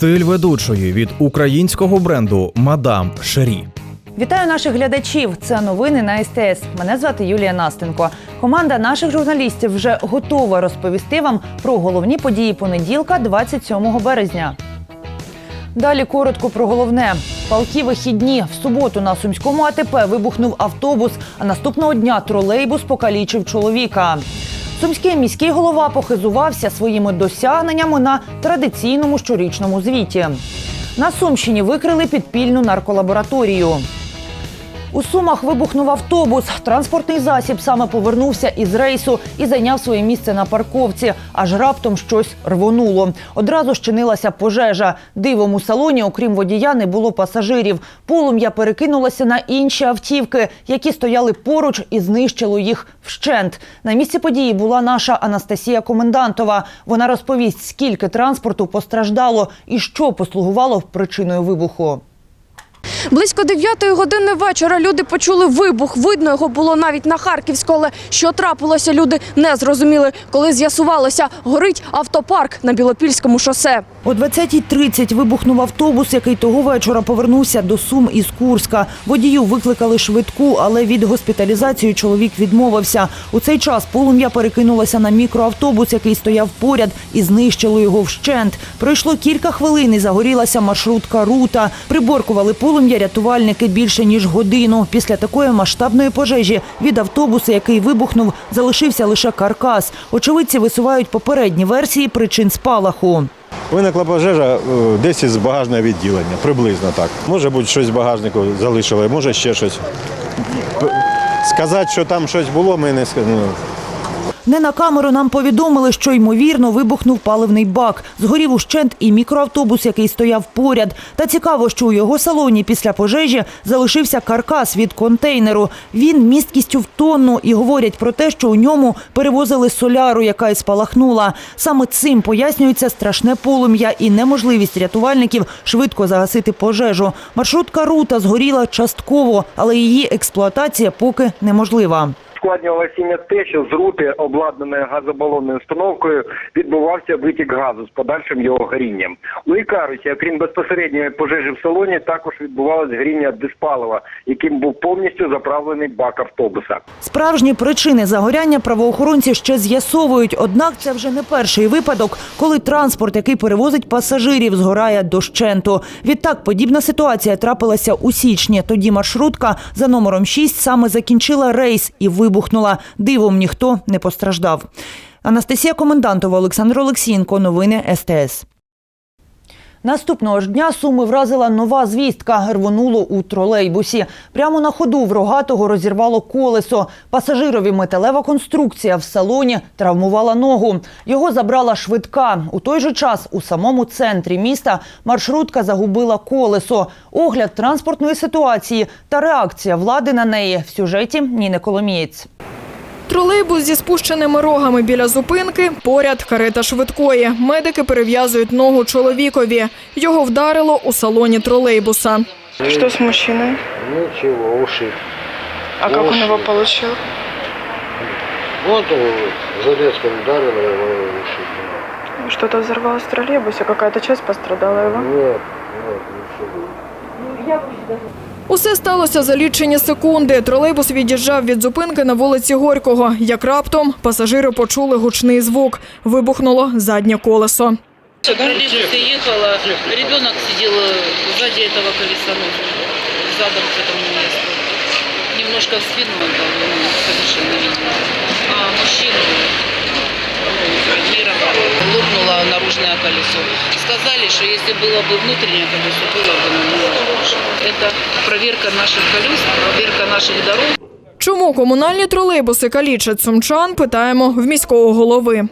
Стиль ведучої від українського бренду Мадам Шері. Вітаю наших глядачів. Це новини на СТС. Мене звати Юлія Настенко. Команда наших журналістів вже готова розповісти вам про головні події понеділка, 27 березня. Далі коротко про головне. Палки вихідні. В суботу на сумському АТП вибухнув автобус, а наступного дня тролейбус покалічив чоловіка. Сумський міський голова похизувався своїми досягненнями на традиційному щорічному звіті. На Сумщині викрили підпільну нарколабораторію. У Сумах вибухнув автобус. Транспортний засіб саме повернувся із рейсу і зайняв своє місце на парковці. Аж раптом щось рвонуло. Одразу щинилася пожежа. Дивом у салоні, окрім водія, не було пасажирів. Полум'я перекинулося на інші автівки, які стояли поруч і знищило їх вщент. На місці події була наша Анастасія Комендантова. Вона розповість, скільки транспорту постраждало і що послугувало причиною вибуху. Близько 9 години вечора люди почули вибух. Видно його було навіть на Харківську, але що трапилося, люди не зрозуміли. Коли з'ясувалося, горить автопарк на Білопільському шосе. О 20.30 вибухнув автобус, який того вечора повернувся до Сум із Курська. Водію викликали швидку, але від госпіталізації чоловік відмовився. У цей час полум'я перекинулося на мікроавтобус, який стояв поряд, і знищило його вщент. Пройшло кілька хвилин і загорілася маршрутка Рута. Приборкували полум'я рятувальники більше ніж годину. Після такої масштабної пожежі від автобуса, який вибухнув, залишився лише каркас. Очевидці висувають попередні версії причин спалаху. Виникла пожежа е, десь із багажного відділення, приблизно так. Може бути щось в багажнику залишили, може ще щось. Сказати, що там щось було, ми не ска- ну, Не на камеру нам повідомили, що ймовірно вибухнув паливний бак. Згорів ущент і мікроавтобус, який стояв поряд. Та цікаво, що у його салоні після пожежі залишився каркас від контейнеру. Він місткістю в тонну і говорять про те, що у ньому перевозили соляру, яка й спалахнула. Саме цим пояснюється страшне полум'я і неможливість рятувальників швидко загасити пожежу. Маршрутка рута згоріла частково, але її експлуатація поки неможлива. Ускладнювалася не те, що з рути, обладнаної газобалонною установкою, відбувався витік газу з подальшим його горінням. У Ікарусі, окрім безпосередньої пожежі в салоні, також відбувалось горіння диспалива, яким був повністю заправлений бак автобуса. Справжні причини загоряння правоохоронці ще з'ясовують. Однак це вже не перший випадок, коли транспорт, який перевозить пасажирів, згорає дощенту. Відтак, подібна ситуація трапилася у січні. Тоді маршрутка за номером 6 саме закінчила рейс і вибухнула. Дивом ніхто не постраждав. Анастасія Комендантова, Олександр Олексієнко. Новини СТС. Наступного ж дня суми вразила нова звістка. Рвонуло у тролейбусі. Прямо на ходу в рогатого розірвало колесо. Пасажирові металева конструкція в салоні травмувала ногу. Його забрала швидка. У той же час у самому центрі міста маршрутка загубила колесо. Огляд транспортної ситуації та реакція влади на неї в сюжеті Ніни Коломієць. Тролейбус зі спущеними рогами біля зупинки, поряд карета швидкої. Медики перев'язують ногу чоловікові. Його вдарило у салоні тролейбуса. Что с мужчиной? Ничего, ушиб. А как он его получил? Вот он железком ударил его ушиб. Что-то взорвалось в троллейбусе, какая-то часть пострадала его. Нет, нет, ничего. Усе сталося за лічені секунди. Тролейбус від'їжджав від зупинки на вулиці Горького. Як раптом пасажири почули гучний звук. Вибухнуло заднє колесо. троллейбусе ехала, ребенок сидел сзади этого колеса, ну, задом к этому месту. Немножко в спину там, ну, совершенно. А мужчину ну, травмировало, лопнуло наружное колесо. Сказали, что если было бы внутреннее колесо, было бы намного лучше. Это проверка наших колес, проверка наших дорог. Чому комунальні тролейбуси калічать сумчан, питаємо в міського голови.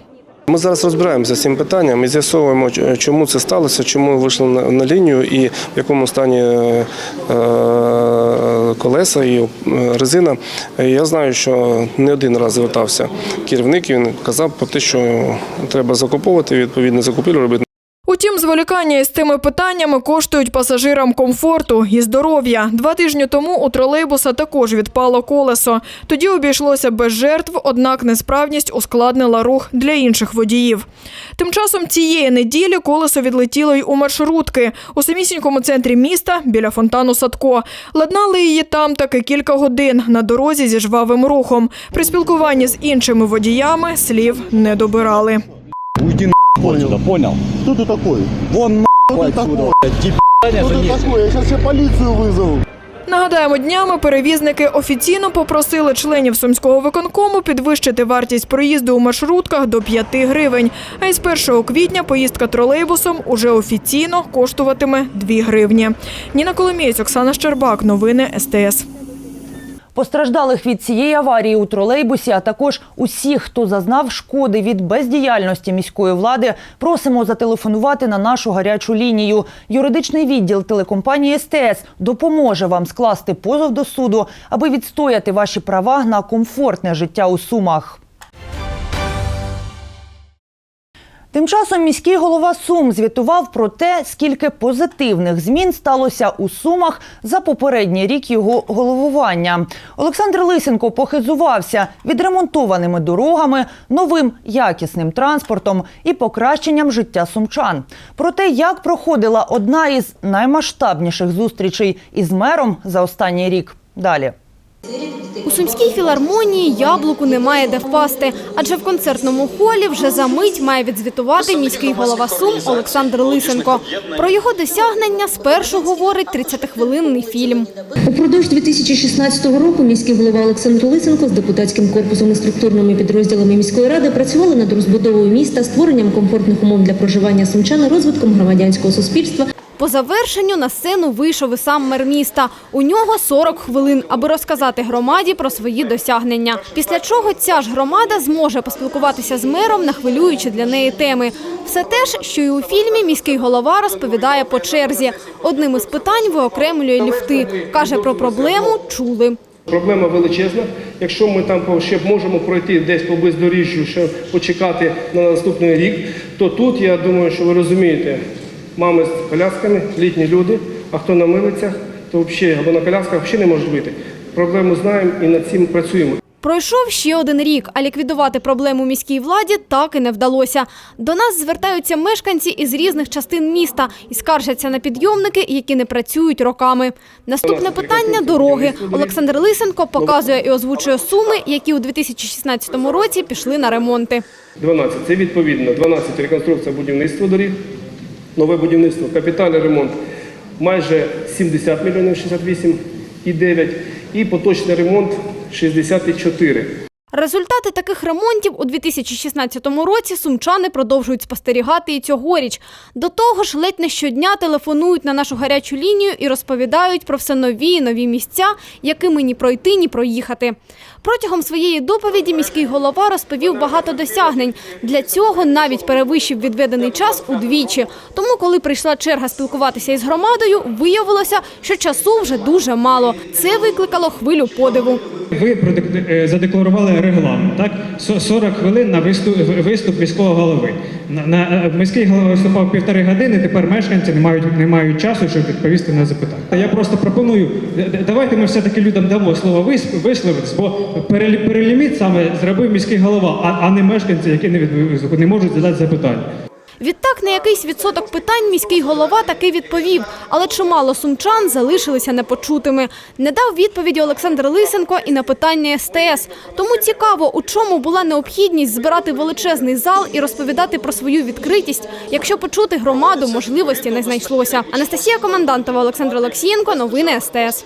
Ми зараз розбираємося з цим питанням і з'ясовуємо, чому це сталося, чому вийшли на, лінію і в якому стані е, е, колеса і е, резина. Я знаю, що не один раз звертався керівник, він казав про те, що треба закуповувати відповідне закупівлю робити. Утім, зволікання із цими питаннями коштують пасажирам комфорту і здоров'я. Два тижні тому у тролейбуса також відпало колесо. Тоді обійшлося без жертв, однак несправність ускладнила рух для інших водіїв. Тим часом цієї неділі колесо відлетіло й у маршрутки у самісінькому центрі міста біля фонтану Садко. Ладнали її там таки кілька годин на дорозі зі жвавим рухом. При спілкуванні з іншими водіями слів не добирали. Уйди понял. понял. Кто ты такой? Вон Кто ты такой? Кто ты такой? Я сейчас все полицию вызову. Нагадаємо, днями перевізники офіційно попросили членів сумського виконкому підвищити вартість проїзду у маршрутках до 5 гривень. А із 1 квітня поїздка тролейбусом уже офіційно коштуватиме 2 гривні. Ніна Коломієць, Оксана Щербак. Новини СТС. Постраждалих від цієї аварії у тролейбусі, а також усіх, хто зазнав шкоди від бездіяльності міської влади, просимо зателефонувати на нашу гарячу лінію. Юридичний відділ телекомпанії СТС допоможе вам скласти позов до суду, аби відстояти ваші права на комфортне життя у Сумах. Тим часом міський голова Сум звітував про те, скільки позитивних змін сталося у Сумах за попередній рік його головування. Олександр Лисенко похизувався відремонтованими дорогами, новим якісним транспортом і покращенням життя сумчан. Про те, як проходила одна із наймасштабніших зустрічей із мером за останній рік. Далі. У сумській філармонії яблуку немає де впасти, адже в концертному холі вже за мить має відзвітувати міський голова Сум Олександр Лисенко. Про його досягнення спершу говорить 30-хвилинний фільм. Упродовж 2016 року міський голова Олександр Лисенко з депутатським корпусом і структурними підрозділами міської ради працювали над розбудовою міста, створенням комфортних умов для проживання сумчан, розвитком громадянського суспільства. По завершенню на сцену вийшов і сам мер міста. У нього 40 хвилин, аби розказати громаді про свої досягнення. Після чого ця ж громада зможе поспілкуватися з мером на хвилюючі для неї теми. Все те ж, що і у фільмі міський голова розповідає по черзі. Одним із питань виокремлює ліфти. Каже, про проблему чули. Проблема величезна. Якщо ми там ще можемо пройти десь по бездоріжжю, ще почекати на наступний рік, то тут я думаю, що ви розумієте, мами з колясками, літні люди, а хто на милицях, то взагалі або на колясках взагалі не можуть вийти. Проблему знаємо і над цим працюємо. Пройшов ще один рік, а ліквідувати проблему міській владі так і не вдалося. До нас звертаються мешканці із різних частин міста і скаржаться на підйомники, які не працюють роками. Наступне питання дороги. Олександр Лисенко показує і озвучує суми, які у 2016 році пішли на ремонти. 12 – це відповідно 12 – реконструкція будівництва доріг, нове будівництво, капітальний ремонт майже 70 мільйонів 68 і 9 і поточний ремонт 64. Результати таких ремонтів у 2016 році сумчани продовжують спостерігати і цьогоріч. До того ж, ледь не щодня телефонують на нашу гарячу лінію і розповідають про все нові і нові місця, якими ні пройти, ні проїхати. Протягом своєї доповіді міський голова розповів багато досягнень. Для цього навіть перевищив відведений час удвічі. Тому, коли прийшла черга спілкуватися із громадою, виявилося, що часу вже дуже мало. Це викликало хвилю подиву. Ви е, задекларували регламент, так? Со- 40 хвилин на виступ, виступ міського голови. На, на, е, міський голова виступав півтори години, тепер мешканці не мають, не мають часу, щоб відповісти на запитання. Та Я просто пропоную, давайте ми все-таки людям дамо слово вис- висловитись, бо перелі- переліміт саме зробив міський голова, а, а не мешканці, які не, від- не можуть задати запитання. Відтак на якийсь відсоток питань міський голова таки відповів, але чимало сумчан залишилися непочутими. Не дав відповіді Олександр Лисенко і на питання СТС. Тому цікаво, у чому була необхідність збирати величезний зал і розповідати про свою відкритість, якщо почути громаду можливості не знайшлося. Анастасія Командантова, Олександр Олексієнко, новини СТС.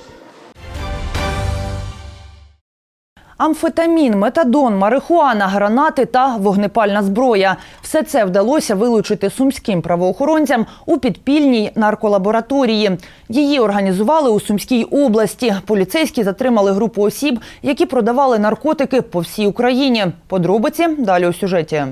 Амфетамін, метадон, марихуана, гранати та вогнепальна зброя. Все це вдалося вилучити сумським правоохоронцям у підпільній нарколабораторії. Її організували у Сумській області. Поліцейські затримали групу осіб, які продавали наркотики по всій Україні. Подробиці далі у сюжеті.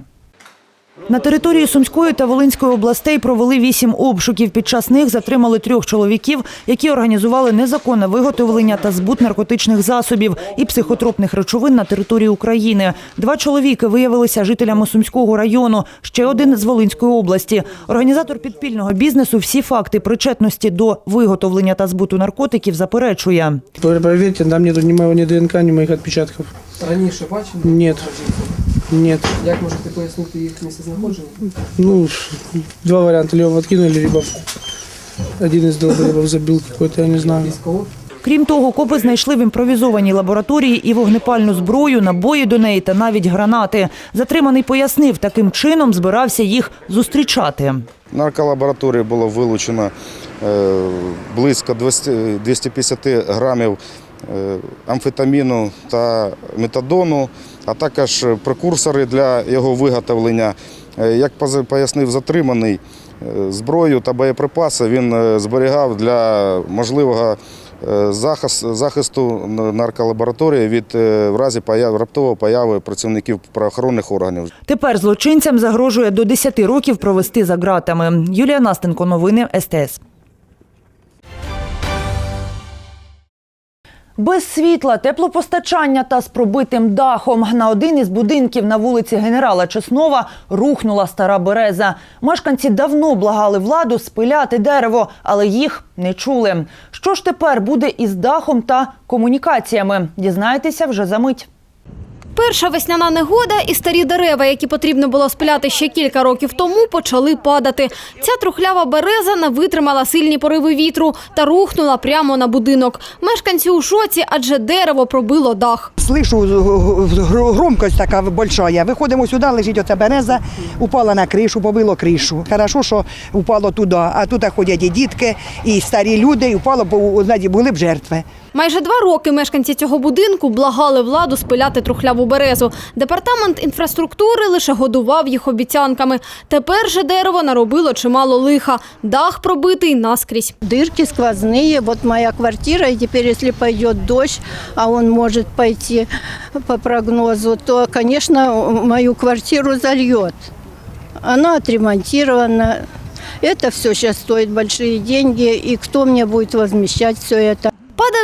На території Сумської та Волинської областей провели вісім обшуків. Під час них затримали трьох чоловіків, які організували незаконне виготовлення та збут наркотичних засобів і психотропних речовин на території України. Два чоловіки виявилися жителями Сумського району, ще один з Волинської області. Організатор підпільного бізнесу всі факти причетності до виготовлення та збуту наркотиків заперечує. Проверьте, там моего ни ДНК, ни моих отпечатков. Раніше бачили? Нет. Нет. Як можете пояснити їх місцезнаходження? Ну, два варианта. Либо подкинули, либо один из долбоебов забил какой-то, я не знаю. Крім того, копи знайшли в імпровізованій лабораторії і вогнепальну зброю, набої до неї та навіть гранати. Затриманий пояснив, таким чином збирався їх зустрічати. нарколабораторії було вилучено е, близько 250 грамів е, амфетаміну та метадону, а також прекурсори для його виготовлення. Е, Як пояснив затриманий, е, зброю та боєприпаси він е, зберігав для можливого е, захисту нарколабораторії від е, в разі раптової появи працівників правоохоронних органів. Тепер злочинцям загрожує до 10 років провести за ґратами. Юлія Настенко, новини СТС. Без світла, теплопостачання та з пробитим дахом на один із будинків на вулиці генерала Чеснова рухнула стара береза. Мешканці давно благали владу спиляти дерево, але їх не чули. Що ж тепер буде із дахом та комунікаціями? Дізнаєтеся вже за мить. Перша весняна негода і старі дерева, які потрібно було спиляти ще кілька років тому, почали падати. Ця трухлява береза не витримала сильні пориви вітру та рухнула прямо на будинок. Мешканці у шоці, адже дерево пробило дах. Слышу громкость така большая. Виходимо сюди, лежить оця береза, упала на кришу, побило кришу. Хорошо, що упало туди, а тут ходять і дітки, і старі люди, і впало, бо були б жертви. Майже два роки мешканці цього будинку благали владу спиляти трухляву березу. Департамент інфраструктури лише годував їх обіцянками. Тепер же дерево наробило чимало лиха. Дах пробитий наскрізь. Дырки сквозные. Вот моя квартира, и теперь, если пойдет дождь, а он может пойти по прогнозу, то, конечно, мою квартиру зальет. Она отремонтирована. Это все сейчас стоит большие деньги, и кто мне будет возмещать все это?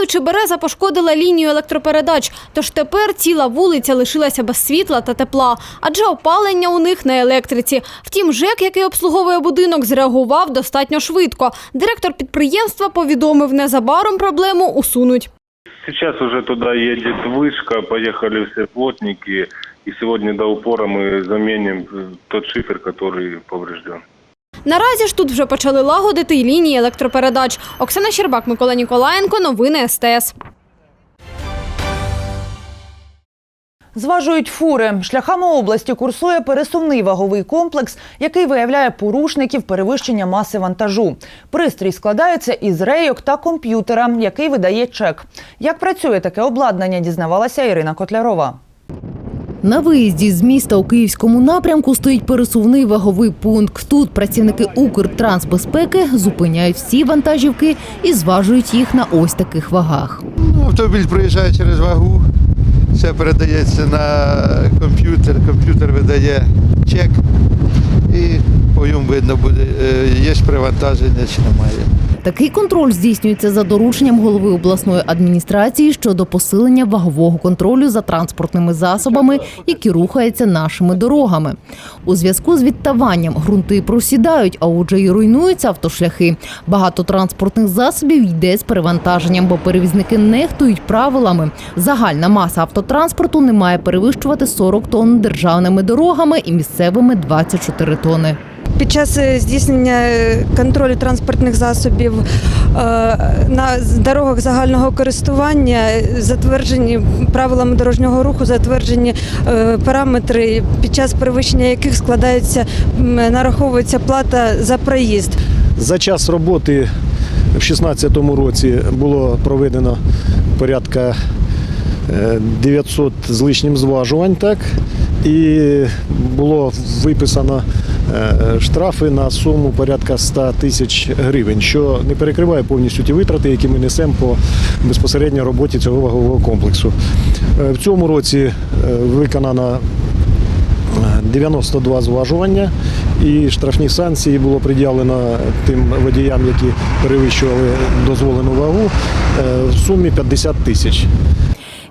Падаючи, береза пошкодила лінію електропередач, тож тепер ціла вулиця лишилася без світла та тепла, адже опалення у них на електриці. Втім, ЖЕК, який обслуговує будинок, зреагував достатньо швидко. Директор підприємства повідомив, незабаром проблему усунуть. Сейчас уже туда едет вышка, поехали все плотники, и сегодня до упора мы заменим э, тот шифер, который поврежден. Наразі ж тут вже почали лагодити й лінії електропередач. Оксана Щербак, Микола Ніколаєнко. Новини СТС. Зважують фури. Шляхами області курсує пересувний ваговий комплекс, який виявляє порушників перевищення маси вантажу. Пристрій складається із рейок та комп'ютера, який видає чек. Як працює таке обладнання, дізнавалася Ірина Котлярова. На виїзді з міста у київському напрямку стоїть пересувний ваговий пункт. Тут працівники Укртрансбезпеки зупиняють всі вантажівки і зважують їх на ось таких вагах. Ну, Автомобіль проїжджає через вагу, все передається на комп'ютер, комп'ютер видає чек і по ньому видно буде, е, є привантаження чи немає. Такий контроль здійснюється за дорученням голови обласної адміністрації щодо посилення вагового контролю за транспортними засобами, які рухаються нашими дорогами. У зв'язку з відтаванням ґрунти просідають, а отже, і руйнуються автошляхи. Багато транспортних засобів йде з перевантаженням, бо перевізники нехтують правилами. Загальна маса автотранспорту не має перевищувати 40 тонн державними дорогами і місцевими 24 тонни. Під час е, здійснення е, контролю транспортних засобів е, на дорогах загального користування затверджені правилами дорожнього руху, затверджені параметри, під час перевищення яких складається нараховується плата за проїзд. За час роботи в 2016 році було проведено порядка е, 900 з лишнім зважувань, так, і було виписано штрафи на суму порядка 100 тисяч гривень, що не перекриває повністю ті витрати, які ми несемо по безпосередньо роботі цього вагового комплексу. Е, В цьому році е, виконано 92 зважування і штрафні санкції було приділено тим водіям, які перевищували дозволену вагу е, в сумі 50 тисяч.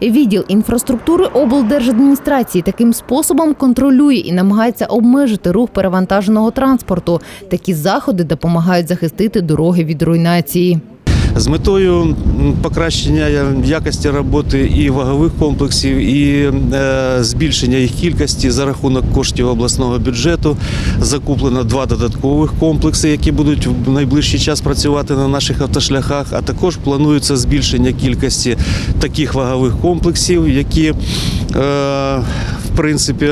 Відділ інфраструктури облдержадміністрації таким способом контролює і намагається обмежити рух перевантаженого транспорту. Такі заходи допомагають захистити дороги від руйнації. З метою покращення якості роботи і вагових комплексів, і е, збільшення їх кількості за рахунок коштів обласного бюджету закуплено два додаткових комплекси, які будуть в найближчий час працювати на наших автошляхах. А також планується збільшення кількості таких вагових комплексів, які е, в принципі.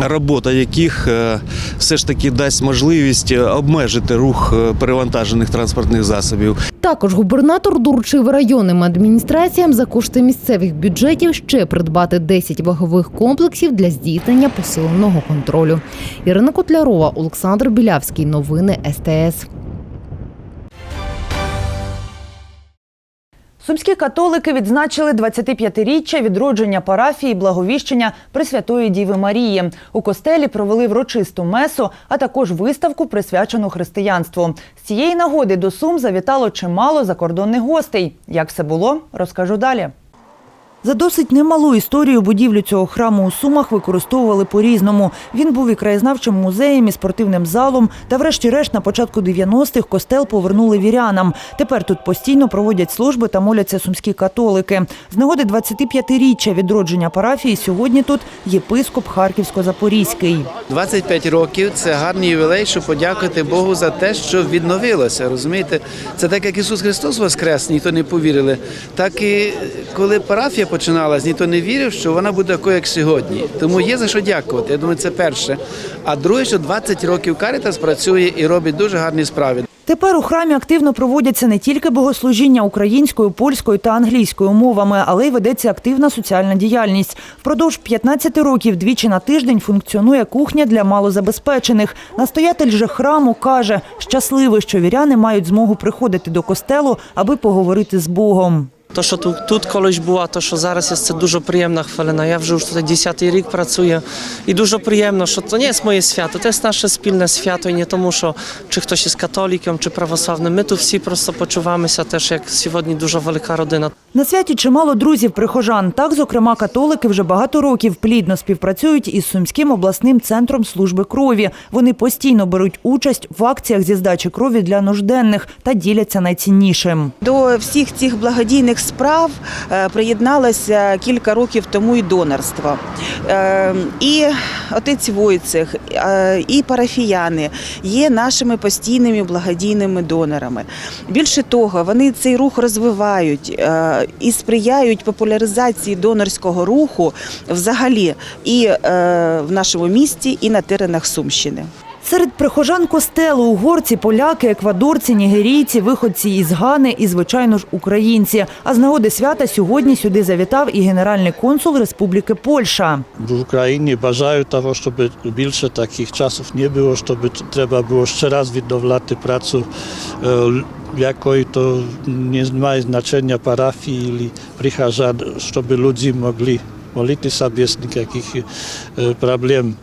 Робота яких е, все ж таки дасть можливість обмежити рух перевантажених транспортних засобів. Також губернатор доручив районним адміністраціям за кошти місцевих бюджетів ще придбати 10 вагових комплексів для здійснення посиленого контролю. Ірина Котлярова, Олександр Білявський. Новини СТС. Сумські католики відзначили 25-річчя відродження парафії Благовіщення Пресвятої Діви Марії. У костелі провели врочисту месу, а також виставку, присвячену християнству. З цієї нагоди до Сум завітало чимало закордонних гостей. Як все було, розкажу далі. За досить немалу історію будівлю цього храму у Сумах використовували по-різному. Він був і краєзнавчим музеєм, і спортивним залом. Та врешті-решт на початку 90-х костел повернули вірянам. Тепер тут постійно проводять служби та моляться сумські католики. З нагоди 25-річчя відродження парафії сьогодні тут єпископ Харківсько-Запорізький. 25 років це гарний ювілей, щоб подякувати Богу за те, що відновилося. Розумієте, це так як Ісус Христос воскрес, ніхто не повірили. Так і коли парафія починалась, ніхто не вірив, що вона буде такою, як сьогодні. Тому є за що дякувати. Я думаю, це перше. А друге, що 20 років Карітас працює і робить дуже гарні справи. Тепер у храмі активно проводяться не тільки богослужіння українською, польською та англійською мовами, але й ведеться активна соціальна діяльність. Впродовж 15 років двічі на тиждень функціонує кухня для малозабезпечених. Настоятель же храму каже, щасливий, що віряни мають змогу приходити до костелу, аби поговорити з Богом. То, що тут, тут колись була, то що зараз є це дуже приємна хвилина. Я вже тут 10 рік працюю і дуже приємно, що це не є моє свято, це є наше спільне свято і не тому, що чи хтось є католиком, чи православним. Ми тут всі просто почуваємося теж як сьогодні дуже велика родина. На святі чимало друзів прихожан. Так, зокрема, католики вже багато років плідно співпрацюють із Сумським обласним центром служби крові. Вони постійно беруть участь в акціях зі здачі крові для нужденних та діляться найціннішим. До всіх цих благодійних справ е, приєдналося кілька років тому і донорство. Е, І отець Войцех, е, і парафіяни є нашими постійними благодійними донорами. Більше того, вони цей рух розвивають і сприяють популяризації донорського руху взагалі і е, в нашому місті, і на теренах Сумщини. Серед прихожан костелу угорці, поляки, еквадорці, нігерійці, виходці із Гани і, звичайно ж, українці. А з нагоди свята сьогодні сюди завітав і генеральний консул Республіки Польща. w Ukrainie bажаю того, щоб більше таких часів не було, щоб треба було ще раз відновляти працю, е, якої то не має значення парафії прихожан, щоб люди могли молитися без ніяких проблем.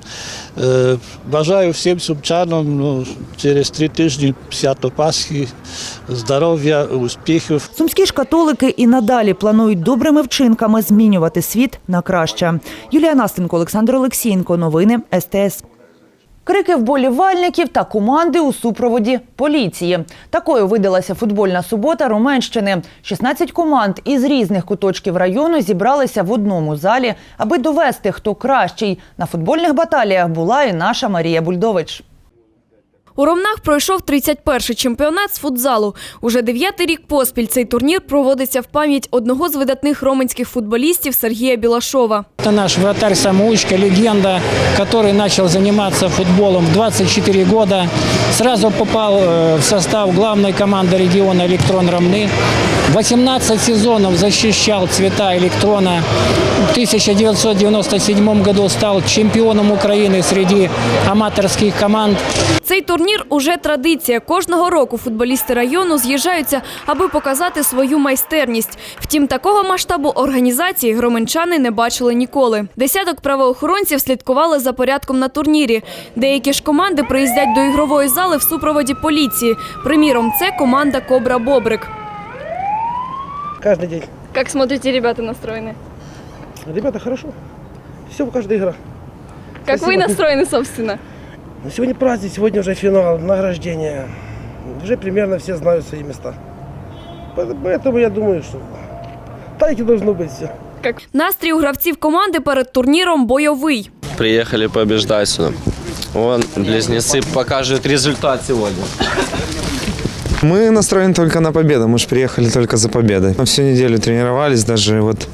Бажаю всім сумчанам ну, через три тижні свято Пасхи, здоров'я, успіхів. Сумські ж католики і надалі планують добрими вчинками змінювати світ на краще. Юлія Настенко, Олександр Олексієнко. Новини СТС. Крики вболівальників та команди у супроводі поліції. Такою видалася футбольна субота Руменщини. 16 команд із різних куточків району зібралися в одному залі, аби довести, хто кращий. На футбольних баталіях була і наша Марія Бульдович. У Ромнах пройшов 31-й чемпіонат з футзалу. Уже дев'ятий рік поспіль цей турнір проводиться в пам'ять одного з видатних роменських футболістів Сергія Білашова. Это наш вратарь-самоучка, легенда, который начал заниматься футболом в 24 года. Сразу попал э, в состав главной команды региона «Электрон Ромны». 18 сезонов защищал цвета «Электрона». В 1997 году стал чемпионом Украины среди аматорских команд. Цей турнір Турнір уже традиція. Кожного року футболісти району з'їжджаються, аби показати свою майстерність. Втім, такого масштабу організації громенчани не бачили ніколи. Десяток правоохоронців слідкували за порядком на турнірі. Деякі ж команди приїздять до ігрової зали в супроводі поліції. Приміром, це команда Кобра Бобрик. Каждый день. Як смотрите, ребята настроєні? Ребята, хорошо. Все, каждая игра. Як ви настроєні, собственно? Но сегодня праздник, сегодня уже финал, награждение. Уже примерно все знают свои места. Поэтому я думаю, что так и должно быть все. Настрій у гравців команди перед турніром бойовий. Приехали побеждать сюда. Вон, близнецы покажут результат сегодня. Мы настроены только на победу. Мы же приехали только за победой. Мы всю неделю тренировались, даже вот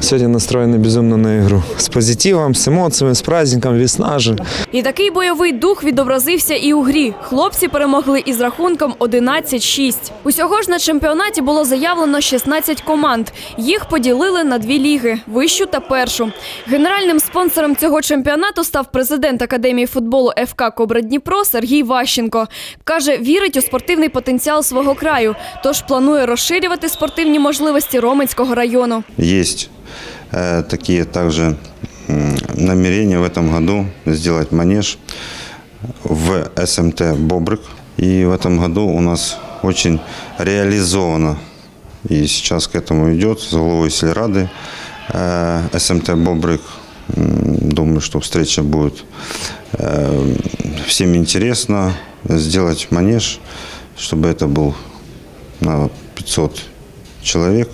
сегодня настроены безумно на игру. С позитивом, с эмоциями, с праздником, весна же. І такий бойовий дух відобразився і у грі. Хлопці перемогли із рахунком 11-6. Усього ж на чемпіонаті було заявлено 16 команд. Їх поділили на дві ліги вищу та першу. Генеральним спонсором цього чемпіонату став президент Академії футболу ФК Кобра Дніпро Сергій Ващенко. Каже, вірить у спортивний потенціал свого краю, тож планує розширювати спортивні можливості Роменського району. Есть э, такие также м, намерения в этом году сделать манеж в СМТ «Бобрик». И в этом году у нас очень реализовано, и сейчас к этому идет, с головой сельрады э, СМТ «Бобрик». М, Думаю, что встреча будет э, всем интересно сделать манеж, чтобы это был на 500 человек.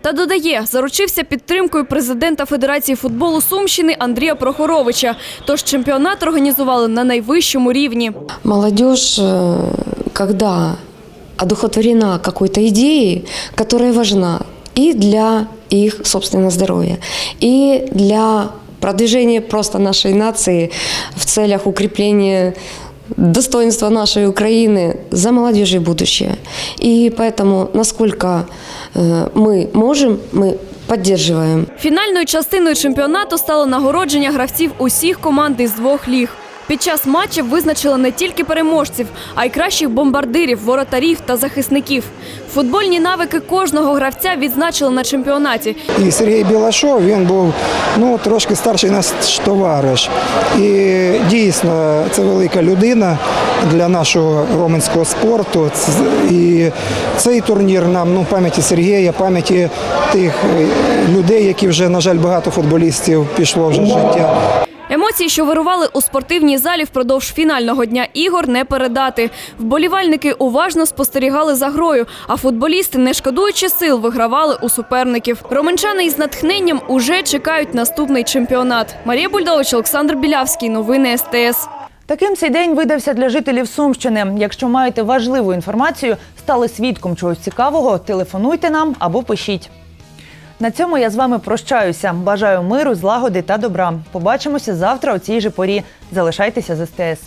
Та додає, заручився підтримкою президента Федерації футболу Сумщини Андрія Прохоровича. Тож чемпіонат організували на найвищому рівні. Молодежь, э, когда одухотворена какой-то идеей, которая важна и для их собственного здоровья, и для продвижения просто нашей нации в целях укрепления достоинства нашей Украины за молодежью будущее. И поэтому, насколько э, мы можем, мы поддерживаем. Фінальною частиною чемпіонату стало нагородження гравців усіх команд із двох ліг. Під час матчів визначили не тільки переможців, а й кращих бомбардирів, воротарів та захисників. Футбольні навики кожного гравця відзначили на чемпіонаті. І Сергій Білашов він був ну трошки старший наш товариш. І дійсно це велика людина для нашого роменського спорту. І цей турнір нам ну пам'яті Сергія, пам'яті тих е, людей, які вже на жаль багато футболістів пішло вже життя. Емоції, що вирували у спортивній залі впродовж фінального дня ігор, не передати. Вболівальники уважно спостерігали за грою, а футболісти, не шкодуючи сил, вигравали у суперників. Роменчани із натхненням уже чекають наступний чемпіонат. Марія Бульдович, Олександр Білявський. Новини СТС. Таким цей день видався для жителів Сумщини. Якщо маєте важливу інформацію, стали свідком чогось цікавого, телефонуйте нам або пишіть. На цьому я з вами прощаюся. Бажаю миру, злагоди та добра. Побачимося завтра у цій же порі. Залишайтеся з СТС.